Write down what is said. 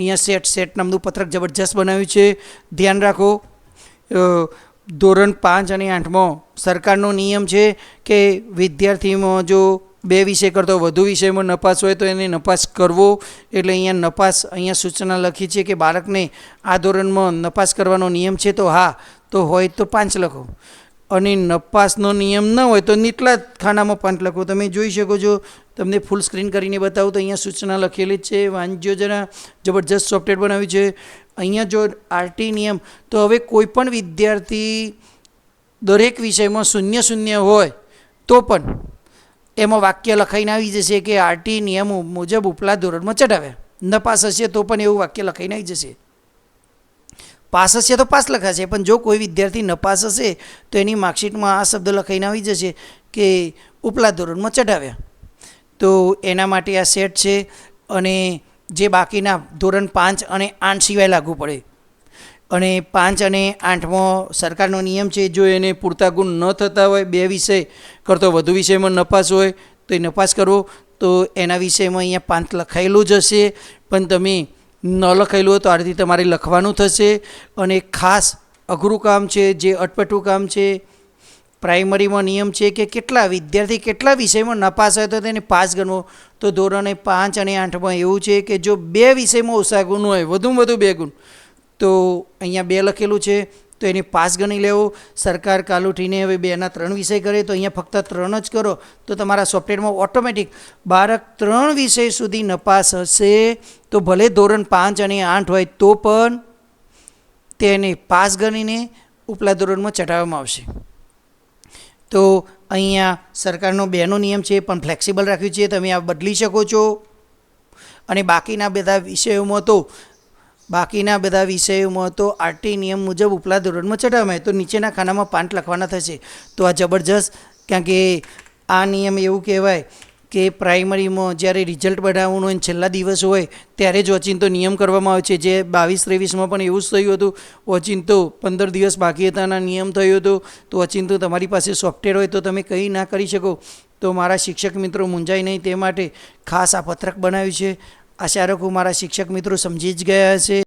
અહીંયા set set નામનું પત્રક જબરજસ્ત બનાવ્યું છે. ધ્યાન રાખો ધોરણ પાંચ અને આઠમાં સરકારનો નિયમ છે કે વિદ્યાર્થીમાં જો બે વિષય કરતો વધુ વિષયમાં નપાસ હોય તો એને નપાસ કરવો. એટલે અહીંયા નપાસ, અહીંયા સૂચના લખી છે કે બાળકને આ ધોરણમાં નપાસ કરવાનો નિયમ છે તો હા, તો હોય તો પાંચ લખો. અને નપાસનો નિયમ ન હોય તો નીચલા ખાનામાં પાંચ લખો. તમે જોઈ શકો છો, તમને ફૂલ સ્ક્રીન કરીને બતાવું તો અહીંયા સૂચના લખેલી છે. વાંચજો જરા જબરજસ્ત સોફ્ટવેર બનાવ્યું છે. અહીંયા જો આરટી નિયમ, તો હવે કોઈ પણ વિદ્યાર્થી દરેક વિષયમાં શૂન્ય શૂન્ય હોય, તો પણ એમાં વાક્ય લખાઈને આવી જશે કે આરટી નિયમો મુજબ ઉપલા ધોરણમાં ચઢાવ્યા. નપાસ હશે તો પણ એવું વાક્ય લખાઈને આવી જશે. પાસ હશે તો પાસ લખાશે, પણ જો કોઈ વિદ્યાર્થી નપાસ હશે, તો એની માર્કશીટમાં આ શબ્દ લખાઈને આવી જશે કે ઉપલા ધોરણમાં ચઢાવ્યા. તો એના માટે આ સેટ છે અને જે બાકીના ધોરણ પાંચ અને આઠ સિવાય લાગુ પડે. અને પાંચ અને આઠમાં સરકારનો નિયમ છે, જો એને પૂરતા ગુણ ન થતા હોય બે વિષય કરતો વધુ વિષયમાં નપાસ હોય, તો એ નપાસ કરવો. તો એના વિષયમાં અહીંયા પાંચ લખાયેલું જ હશે. પણ તમે ન લખેલું હોય તો આ રીતે તમારે લખવાનું થશે. અને ખાસ અઘરું કામ છે, જે અટપટું કામ છે, પ્રાઇમરીમાં નિયમ છે કે કેટલા વિદ્યાર્થી કેટલા વિષયમાં નપાસ હોય તો તેને પાસ ગણવો. તો ધોરણે પાંચ અને આઠમાં એવું છે કે જો બે વિષયમાં ઓછા ગુણ હોય, વધુમાં વધુ બે ગુણ, તો અહીંયા બે લખેલું છે. તો એની પાસ ગણી લેવો, સરકાર કાલ ઉઠીને હવે બેના ત્રણ વિષય કરે, તો અહીંયા ફક્ત ત્રણ જ કરો, તો તમારા સોફ્ટવેરમાં ઓટોમેટિક બાળક ત્રણ વિષય સુધી નપાસ હશે, તો ભલે ધોરણ પાંચ અને આઠ હોય તો પણ તેને પાસ ગણીને ઉપલા ધોરણમાં ચઢાવવામાં આવશે. તો અહીંયા સરકારનો બેનો નિયમ છે, પણ ફ્લેક્સિબલ રાખ્યું છે, તમે આ બદલી શકો છો. અને બાકીના બધા વિષયોમાં તો બાકીના બધા વિષયોમાં તો આરટી નિયમ મુજબ ઉપલા ધોરણમાં ચઢાવવામાં આવે. તો નીચેના ખાનામાં પાંચ લખવાના થશે. તો આ જબરજસ્ત, કારણ કે આ નિયમ એવું કહેવાય કે પ્રાઇમરીમાં જ્યારે રિઝલ્ટ બનાવવાનું હોય છેલ્લા દિવસ હોય, ત્યારે જ ઓચિંતો નિયમ કરવામાં આવે છે. જે બાવીસ ત્રેવીસમાં પણ એવું જ થયું હતું. ઓચિંતો પંદર દિવસ બાકી હતાના નિયમ થયો હતો. તો ઓચિંતો તમારી પાસે સોફ્ટવેર હોય તો તમે કંઈ ના કરી શકો. તો મારા શિક્ષક મિત્રો મૂંઝાય નહીં તે માટે ખાસ આ પત્રક બનાવ્યું છે. આશા રાખું મારા શિક્ષક મિત્રો સમજી જ ગયા હશે.